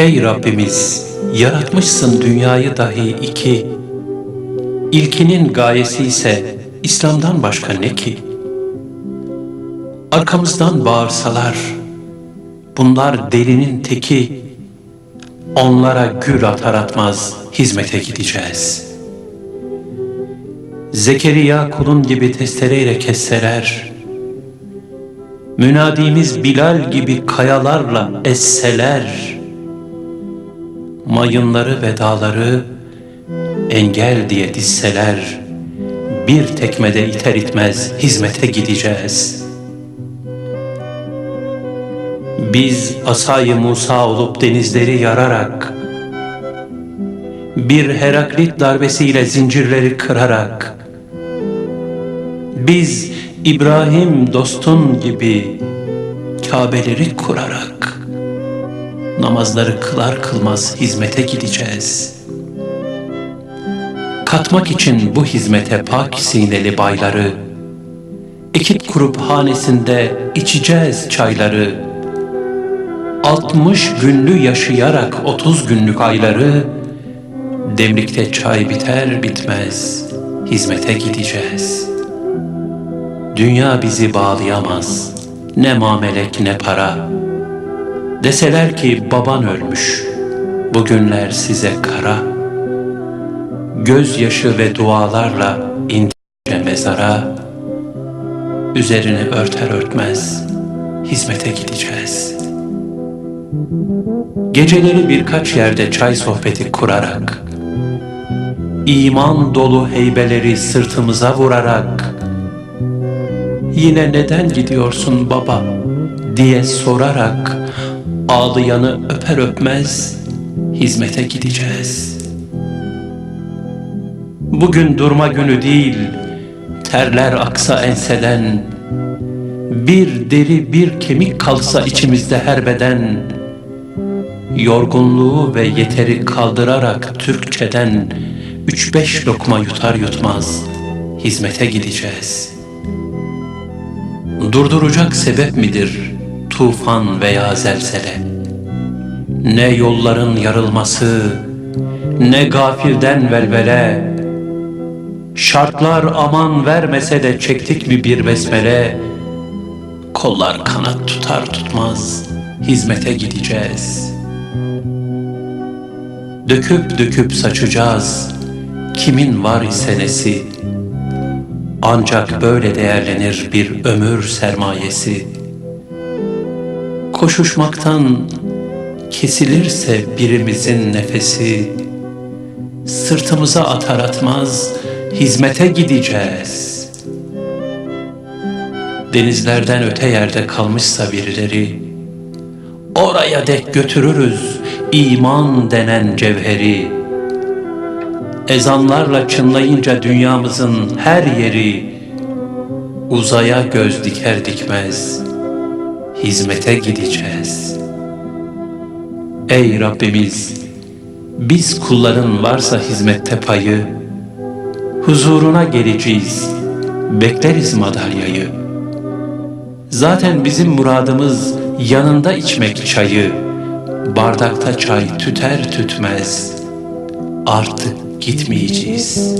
Ey Rabbimiz, yaratmışsın dünyayı dahi iki. İlkinin gayesi ise İslam'dan başka ne ki? Arkamızdan bağırsalar, bunlar delinin teki. Onlara gül atar atmaz hizmete gideceğiz. Zekeriya kulun gibi testereyle kesseler, Münadimiz Bilal gibi kayalarla esseler, mayınları ve dağları engel diye dizseler, bir tekmede iter itmez hizmete gideceğiz. Biz asayı Musa olup denizleri yararak, bir Heraklit darbesiyle zincirleri kırarak, biz İbrahim dostun gibi Kabeleri kurarak, namazları kılar kılmaz hizmete gideceğiz. Katmak için bu hizmete pak sineli bayları, ekip kurup hanesinde içeceğiz çayları, altmış günlü yaşayarak otuz günlük ayları, demlikte çay biter bitmez hizmete gideceğiz. Dünya bizi bağlayamaz, ne mamelek ne para. Deseler ki baban ölmüş, bugünler size kara. Gözyaşı ve dualarla ince mezara, üzerini örter örtmez hizmete gideceğiz. Geceleri birkaç yerde çay sohbeti kurarak, iman dolu heybeleri sırtımıza vurarak, yine neden gidiyorsun baba diye sorarak ağlayanı öper öpmez hizmete gideceğiz. Bugün durma günü değil, terler aksa enseden, bir deri bir kemik kalsa içimizde her beden, yorgunluğu ve yeteri kaldırarak Türkçeden üç beş lokma yutar yutmaz hizmete gideceğiz.'' Durduracak sebep midir tufan veya zelzele? Ne yolların yarılması, ne gafilden velvele, Şartlar aman vermese de çektik mi bir besmele, Kollar kanat tutar tutmaz hizmete gideceğiz. Döküp döküp saçacağız kimin var ise nesi, ancak böyle değerlenir bir ömür sermayesi. Koşuşmaktan kesilirse birimizin nefesi, sırtımıza atar atmaz hizmete gideceğiz. Denizlerden öte yerde kalmışsa birileri, oraya dek götürürüz iman denen cevheri.'' Ezanlarla çınlayınca dünyamızın her yeri Uzaya göz diker dikmez Hizmete gideceğiz. Ey Rabbimiz Biz kulların varsa hizmette payı Huzuruna geleceğiz. Bekleriz madalyayı. Zaten bizim muradımız yanında içmek çayı Bardakta çay tüter tütmez. Artık gitmeyeceğiz.